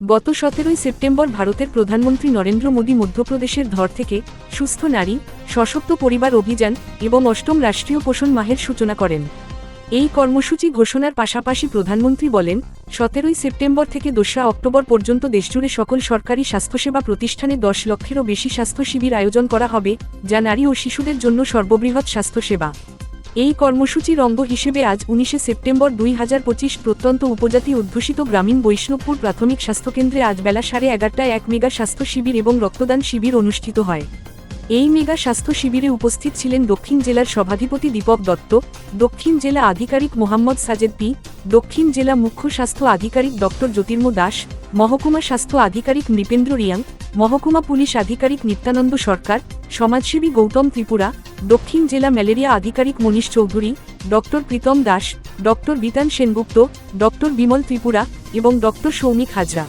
গত সতেরোই সেপ্টেম্বর ভারতের প্রধানমন্ত্রী নরেন্দ্র মোদী মধ্যপ্রদেশের ধর থেকে সুস্থ নারী, সশক্ত পরিবার অভিযান এবং অষ্টম রাষ্ট্রীয় পোষণ মাহের সূচনা করেন। এই কর্মসূচি ঘোষণার পাশাপাশি প্রধানমন্ত্রী বলেন, সতেরোই সেপ্টেম্বর থেকে দোসরা অক্টোবর পর্যন্ত দেশজুড়ে সকল সরকারি স্বাস্থ্যসেবা প্রতিষ্ঠানে দশ লক্ষেরও বেশি স্বাস্থ্য শিবির আয়োজন করা হবে, যা নারী ও শিশুদের জন্য সর্ববৃহৎ স্বাস্থ্যসেবা। এই কর্মসূচির অঙ্গ হিসেবে আজ উনিশে সেপ্টেম্বর দুই হাজার পঁচিশ প্রত্যন্ত উপজাতি অধ্যুষিত গ্রামীণ বৈষ্ণবপুর প্রাথমিক স্বাস্থ্যকেন্দ্রে আজ বেলা সাড়ে এগারোটায় এক মেগা স্বাস্থ্য শিবির এবং রক্তদান শিবির অনুষ্ঠিত হয়। এই মেগা স্বাস্থ্য শিবিরে উপস্থিত ছিলেন দক্ষিণ জেলার সভাধিপতি দীপক দত্ত, দক্ষিণ জেলা আধিকারিক মোহাম্মদ সাজেদ পি, দক্ষিণ জেলা মুখ্য স্বাস্থ্য আধিকারিক ডক্টর জ্যোতির্ম দাস, মহকুমা স্বাস্থ্য আধিকারিক নৃপেন্দ্র রিয়াং, মহকুমা পুলিশ আধিকারিক নিত্যানন্দ সরকার, সমাজসেবী গৌতম ত্রিপুরা দক্ষিণ জেলা ম্যালেরিয়া আধিকারিক Manish Chowdhury, doctor Pritam Das, doctor Bitan Sengupta, doctor Bimal Tripura এবং ডক্টর সৌমিক হাজরা।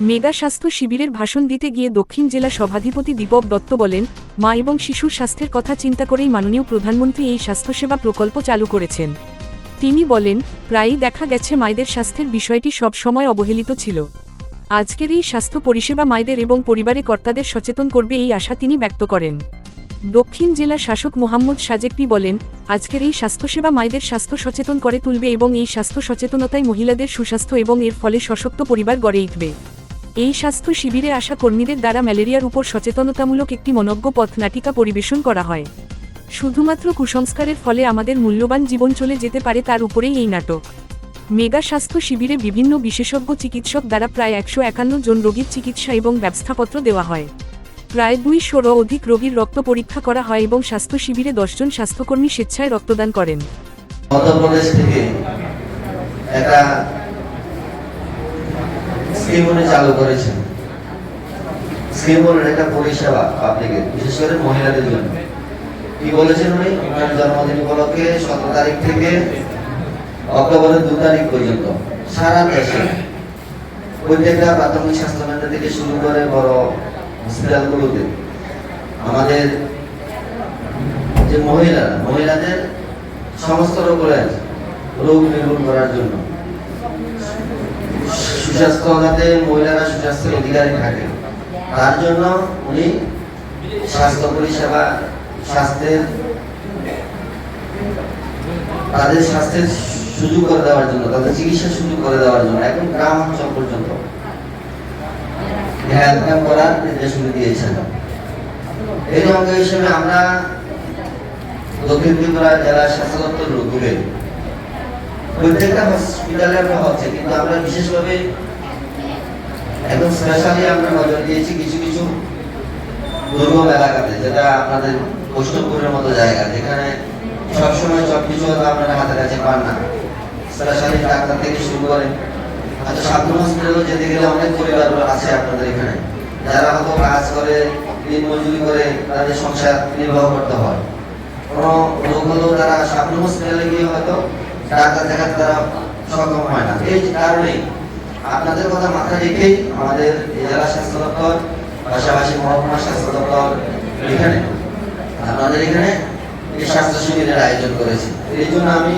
মেগা স্বাস্থ্য শিবিরের ভাষণ দিতে গিয়ে দক্ষিণ জেলা সভাধিপতি দীপক দত্ত বলেন, মা এবং শিশুর স্বাস্থ্যের কথা চিন্তা করেই মাননীয় প্রধানমন্ত্রী এই স্বাস্থ্যসেবা প্রকল্প চালু করেছেন। তিনি বলেন, প্রায়ই দেখা গেছে মায়েদের স্বাস্থ্যের বিষয়টি সব সময় অবহেলিত ছিল। আজকের এই স্বাস্থ্য পরিষেবা মায়েদের এবং পরিবারে কর্তাদের সচেতন করবে এই আশা তিনি ব্যক্ত করেন। দক্ষিণ জেলা শাসক মোহাম্মদ সাজেকপি বলেন, আজকের এই স্বাস্থ্যসেবা মায়েদের স্বাস্থ্য সচেতন করে তুলবে এবং এই স্বাস্থ্য সচেতনতায় মহিলাদের সুস্বাস্থ্য এবং এর ফলে সশক্ত পরিবার গড়ে উঠবে। এই স্বাস্থ্য শিবিরে আসা কর্মীদের দ্বারা ম্যালেরিয়ার উপর সচেতনতামূলক একটি মনজ্ঞ পথ নাটিকা পরিবেশন করা হয়। শুধুমাত্র কুসংস্কারের ফলে আমাদের মূল্যবান জীবন চলে যেতে পারে তার উপরেই এই নাটক। মেগা স্বাস্থ্য শিবিরে বিভিন্ন বিশেষজ্ঞ চিকিৎসক দ্বারা প্রায় একশো একান্ন জন রোগীর চিকিৎসা এবং ব্যবস্থাপত্র দেওয়া হয়। প্রায় দুইশোরও অধিক রোগীর রক্ত পরীক্ষা করা হয় এবং স্বাস্থ্য শিবিরে দশজন স্বাস্থ্যকর্মী স্বেচ্ছায় রক্তদান করেন। মধ্যপ্রদেশ থেকে একটা স্কিম চালু করেছেন। স্কিম একটা পরিষেবা পাবলিকের বিশেষ করে মহিলাদের জন্য। কি বলেছেন উনি? জন্মদিন উপলক্ষে সতেরো তারিখ থেকে অক্টোবরের দু তারিখ পর্যন্ত সারা দেশে প্রত্যেকটা প্রাথমিক স্বাস্থ্য কেন্দ্র থেকে শুরু করে বড় হসপিটালগুলোতে। আমাদের যে মহিলারা, মহিলাদের সমস্ত রোগের রোগ নির্মূল করার জন্য। সুস্বাস্থ্য যাতে মহিলারা সুস্বাস্থ্যের অধিকারী থাকে। তার জন্য উনি স্বাস্থ্য পরিষেবা, স্বাস্থ্যের তাদের স্বাস্থ্যের সুযোগ করে দেওয়ার জন্য, তাদের চিকিৎসার সুযোগ করে দেওয়ার জন্য এখন গ্রাম অঞ্চল পর্যন্ত। হেলথ করার নির্দেশ দিয়েছেন। এই অঙ্গ হিসেবে আমরা দক্ষিণ ত্রিপুরা জেলা স্বাস্থ্য রঘুরে প্রত্যেকটা হসপিটালে আমরা হচ্ছে, কিন্তু আমরা বিশেষভাবে একদম স্পেশালি আমরা নজর দিয়েছি কিছু কিছু দুর্গম এলাকাতে, যেটা আপনাদের বৈষ্ণবপুরের মতো জায়গা, যেখানে সবসময় সব কিছু আপনারা হাতে কাছে পান না। স্পেশালি ডাক্তার থেকে শুরু করে হয়তো সাধারণ হসপিটালও যেতে গেলে অনেক পরিবার আছে আপনাদের এখানে। যারা হয়তো কাজ করে, দিন মজুরি করে, তাদের সংসার নির্বাহ করতে হয়। কোনো রোগ হলেও তারা সামনে হসপিটালে গিয়ে হয়তো ডাক্তার দেখাতে তারা সক্ষম হয় না। এই কারণে আপনাদের কথা মাথায় রেখেই আমাদের জেলা স্বাস্থ্য দপ্তর, পাশাপাশি মহকুমা স্বাস্থ্য দপ্তর এখানে। আপনাদের এখানে স্বাস্থ্য শিবিরের আয়োজন করেছে। এই জন্য আমি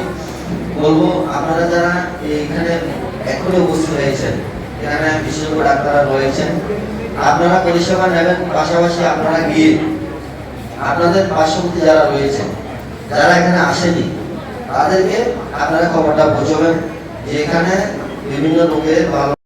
বলব, আপনারা যারা এইখানে এখনই উপস্থিত হয়েছেন, এখানে বিশেষজ্ঞ ডাক্তাররা রয়েছেন, আপনারা পরিষেবা নেবেন, পাশাপাশি আপনারা গিয়ে আপনাদের পার্শ্ববর্তী যারা রয়েছেন, যারা এখানে আসেনি, তাদেরকে আপনারা খবরটা পৌঁছবেন যে এখানে বিভিন্ন রোগের ভালো